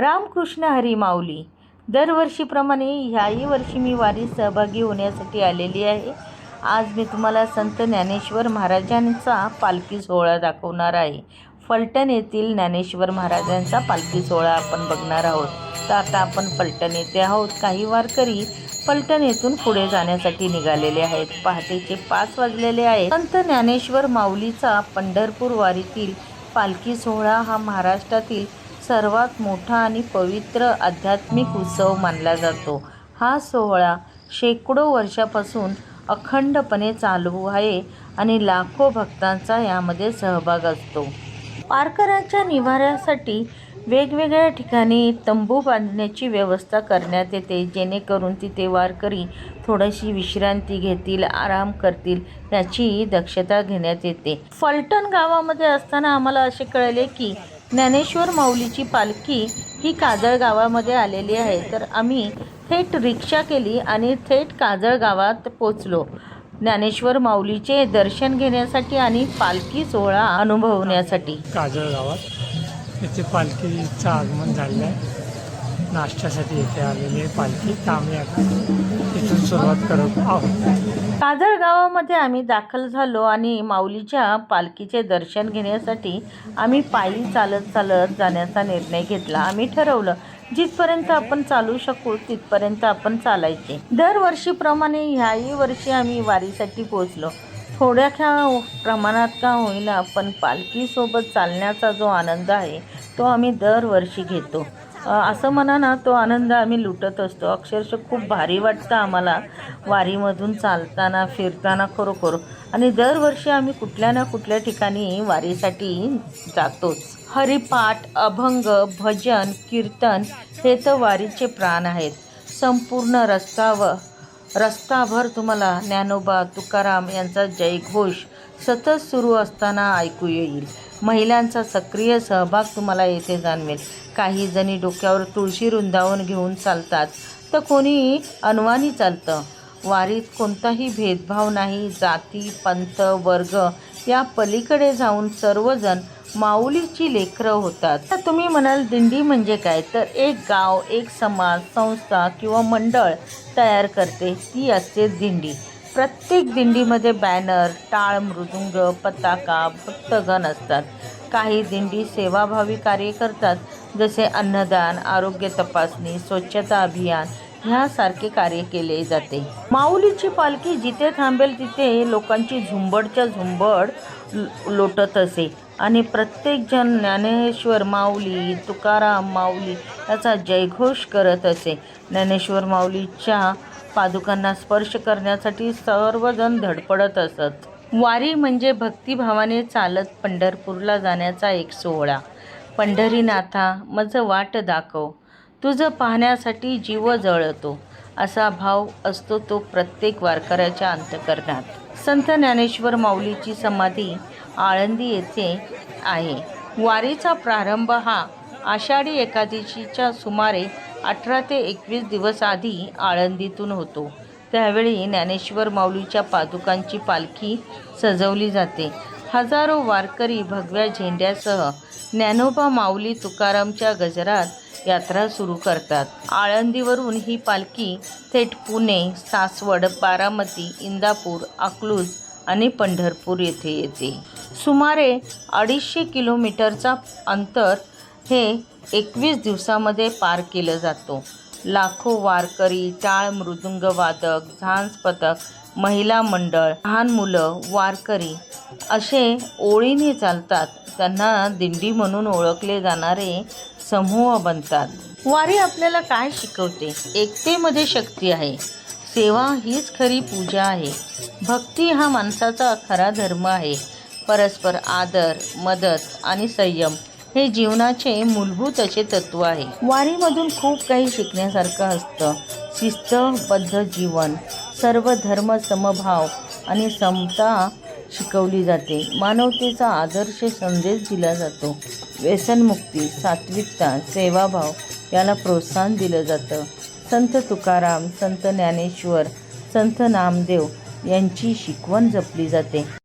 रामकृष्ण हरी माऊली. दरवर्षीप्रमाणे ह्याही वर्षी मी वारीत सहभागी होण्यासाठी आलेली आहे. आज मी तुम्हाला संत ज्ञानेश्वर महाराजांचा पालखी सोहळा दाखवणार आहे. फलटण येथील ज्ञानेश्वर महाराजांचा पालखी सोहळा आपण बघणार आहोत. तर आता आपण फलटण येथे आहोत. काही वारकरी फलटण येथून पुढे जाण्यासाठी निघालेले आहेत. पहाटेचे पाच वाजलेले आहेत. संत ज्ञानेश्वर माऊलीचा पंढरपूर वारीतील पालखी सोहळा हा महाराष्ट्रातील सर्वात मोठा आणि पवित्र आध्यात्मिक उत्सव मानला जातो. हा सोहळा शेकडो वर्षापासून अखंडपणे चालू आहे आणि लाखो भक्तांचा यामध्ये सहभाग असतो. पारकरांच्या निवाऱ्यासाठी वेगवेगळ्या ठिकाणी तंबू बांधण्याची व्यवस्था करण्यात येते जेणेकरून तिथे वारकरी थोडीशी विश्रांती घेतील आराम करतील याची दक्षता घेण्यात येते. फलटण गावामध्ये असताना आम्हाला असे कळले की ज्ञानेश्वर माऊलीची पालखी ही काजळ गावामध्ये आलेली आहे. तर आम्ही थेट रिक्षा केली आणि थेट काजळ गावात पोचलो ज्ञानेश्वर माऊलीचे दर्शन घेण्यासाठी आणि पालखी सोहळा अनुभवण्यासाठी. काजळ गावात. इथे पालखीचं आगमन झालेलं आहे. नाश्त्यासाठी इथे आलेली पालखी. आम्ही आता इथून सुरुवात करत आहोत. काजळ गावामध्ये आम्ही दाखल झालो आणि माऊलीच्या पालखीचे दर्शन घेण्यासाठी आम्ही पायी चालत चालत जाण्याचा निर्णय घेतला. आम्ही ठरवलं जिथपर्यंत आपण चालू शकू तिथपर्यंत आपण चालायचे. दरवर्षीप्रमाणे ह्याही वर्षी आम्ही वारीसाठी पोचलो थोड्या प्रमाणात का होईना पण पालखीसोबत चालण्याचा जो आनंद आहे तो आम्ही दरवर्षी घेतो. असं म्हणा ना तो आनंद आम्ही लुटत असतो. अक्षरशः खूप भारी वाटतं आम्हाला. वारीमधून चालताना फिरताना खरोखर. आणि दरवर्षी आम्ही कुठल्या ना कुठल्या ठिकाणी वारीसाठी जातोच. हरिपाठ अभंग भजन कीर्तन हे तर वारीचे प्राण आहेत. संपूर्ण रस्तावर रस्ताभर तुम्हाला ज्ञानोबा तुकाराम यांचा जयघोष सतत सुरू असताना ऐकू येईल. महिलांचा सक्रिय सहभाग तुम्हाला येथे जाणवेल. काही जणी डोक्यावर तुळशी रुंदावून घेऊन चालतात तर कोणी अनवानी चालतं. वारीत कोणताही भेदभाव नाही जाती पंथ वर्ग या पलीकडे जाऊन सर्वजण माऊलीची लेकरं होतात. तर तुम्ही म्हणाल दिंडी म्हणजे काय? तर एक गाव एक समाज संस्था किंवा मंडळ तयार करते ती असते दिंडी. प्रत्येक दिंडीमध्ये बॅनर टाळ मृदुंग पताका भक्तगण असतात. काही दिंडी सेवाभावी कार्य करतात जसे अन्नदान आरोग्य तपासणी स्वच्छता अभियान ह्यासारखे कार्य केले जाते. माऊलीची पालखी जिथे थांबेल तिथे लोकांची झुंबडच्या झुंबड लोटत असे. आणि प्रत्येकजण ज्ञानेश्वर माऊली तुकाराम माऊली याचा जयघोष करत असे. ज्ञानेश्वर माऊलीच्या पादुकांना स्पर्श करण्यासाठी सर्वजण धडपडत असत. वारी म्हणजे भक्तिभावाने चालत पंढरपूरला जाण्याचा एक सोहळा. पंढरीनाथा मज वाट दाखव. तुझं पाहण्यासाठी जीव जळतो. असा भाव असतो तो प्रत्येक वारकऱ्याच्या अंतकरणात. संत ज्ञानेश्वर माऊलीची समाधी आळंदी येथे आहे. वारीचा प्रारंभ हा आषाढी एकादशीच्या सुमारे अठरा ते एकवीस दिवस आधी आळंदीतून होतो. त्यावेळी ज्ञानेश्वर माऊलीच्या पादुकांची पालखी सजवली जाते. हजारो वारकरी भगव्या झेंड्यासह ज्ञानोबा माऊली तुकारामच्या गजरात यात्रा सुरू करतात. आळंदीवरून ही पालखी थेट पुणे सासवड बारामती इंदापूर अकलूज आणि पंढरपूर येथे येते. सुमारे अडीचशे किलोमीटरचा अंतर हे एकवीस दिवसामध्ये पार केलं जातो. लाखो वारकरी टाळ मृदुंग वादक झांज पथक महिला मंडळ लहान मुलं वारकरी असे ओळीने चालतात. त्यांना दिंडी म्हणून ओळखले जाणारे समूह बनतात. वारी आपल्याला काय शिकवते? एकतेमध्ये शक्ती आहे. सेवा हीच खरी पूजा आहे. भक्ती हा माणसाचा खरा धर्म आहे. परस्पर आदर मदत आणि संयम हे जीवनाचे मूलभूत असे तत्व आहे. वारीमधून खूप काही शिकण्यासारखं असतं. शिस्तबद्ध जीवन सर्व धर्म समभाव आणि समता शिकवली जाते. मानवतेचा आदर्श संदेश दिला जातो. व्यसनमुक्ती सात्विकता सेवाभाव याला प्रोत्साहन दिलं जातं. संत तुकाराम संत ज्ञानेश्वर संत नामदेव यांची शिकवण जपली जाते.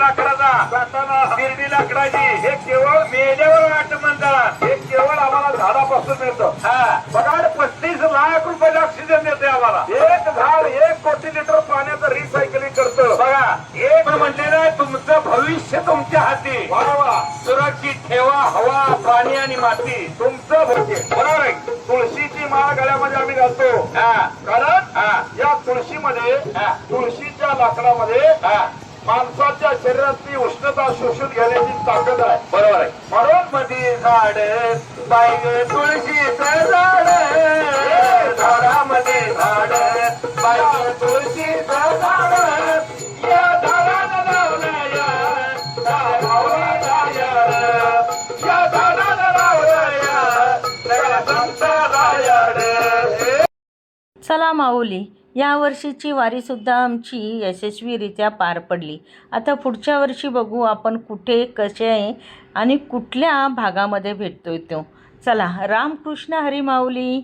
लाकडाचा. जाताना बिर्डी लाकडाची. हे केवळ मेल्यावर वाट म्हणतात. हे केवळ आम्हाला झाडापासून मिळतं. हा. बघा पस्तीस लाख रुपये ऑक्सिजन देते आम्हाला. एक झाड एक कोटी लिटर पाण्याचं रिसायकलिंग करतं. बघा. एक म्हणलेलं तुमचं भविष्य तुमच्या हाती. बरोबर सुरक्षित ठेवा हवा पाणी आणि माती. तुमचं भविष्य. बरोबर आहे? तुळशीची माळ गळ्यामध्ये आम्ही घालतो. हा. कारण हा. या तुळशीमध्ये तुळशीच्या लाकडामध्ये हा, माणसाच्या शरीरातली उष्णता शोषून घेण्याची ताकद आहे. बरोबर आहे. म्हणून मध्ये झाड बाई तुळशीचं झाड झाडामध्ये झाड बाई तुळशीचं झाड या झाडाला लावलं या झाडाला या या झाडाला लावलं या सगळ्या संसाराला या. चला माऊली या वर्षीची वारीसुद्धा आमची यशस्वीरित्या पार पडली. आता पुढच्या वर्षी बघू आपण कुठे कसे आहे आणि कुठल्या भागामध्ये भेटतोय तो. चला रामकृष्ण हरी माऊली.